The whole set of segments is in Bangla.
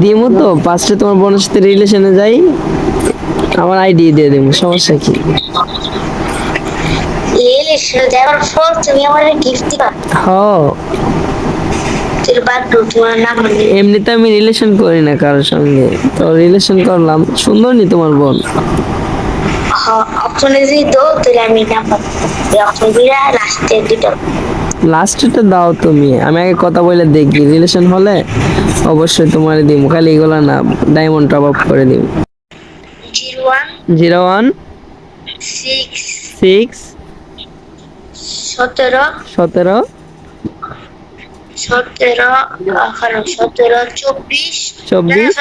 দিমু তো পাঁচটা তোমার বোনের সাথে রিলেশনে যাই আমার আইডি দিয়ে দেবো সমস্যা কি? রিলেশন যাওয়ার পর তুমি আমার গিফট দিবা। হ তোর বাদ তোমার নাম বলি এমনিতে আমি রিলেশন করি না কারোর সঙ্গে তো রিলেশন করলাম সুন্দর নি তোমার বোন। অপশনে যদি দো তাহলে আমি নাম্বার অপশন লাস্টে দুটো লাস্টটা দাও তুমি। আমি আগে কথা বলে দেখি। রিলেশন হলে অবশ্যই তোমার দিব খালি এগুলো না ডায়মন্ড টপ আপ করে দিব জিরো ওয়ান সিক্স সতেরো সতেরো সতেরো সতেরো চব্বিশ চব্বিশ।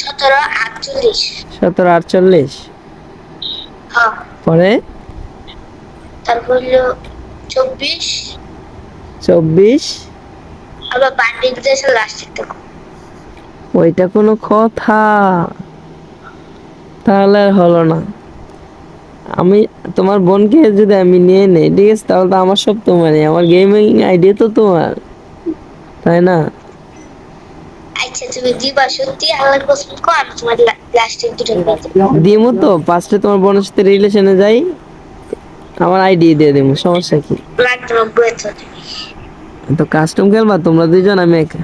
সতেরো আটচল্লিশ। সতেরো আটচল্লিশ। হ্যাঁ। পরে? তারপর চব্বিশ। চব্বিশ। আবার লাস্টের ওইটা কোনো কথা। তাহলে আর হলো না। আমি তোমার বোনকে যদি আমি নিয়ে নেই ঠিক আছে? তাহলে তো আমার সব তোমারই। আমার গেমিং আইডিয়া তো তোমার। তাই না? আচ্ছা তুমি দিবা সত্যি আল্লাহর কসম কো আমি তোমার লাস্টের দুটো দিমু তো। পাঁচটা তোমার বোনের সাথে রিলেশনে যাই। আমার আইডি দিয়ে দেবো সমস্যা কি? তো কাস্টম খেলবা তোমরা দুইজন আমি একা।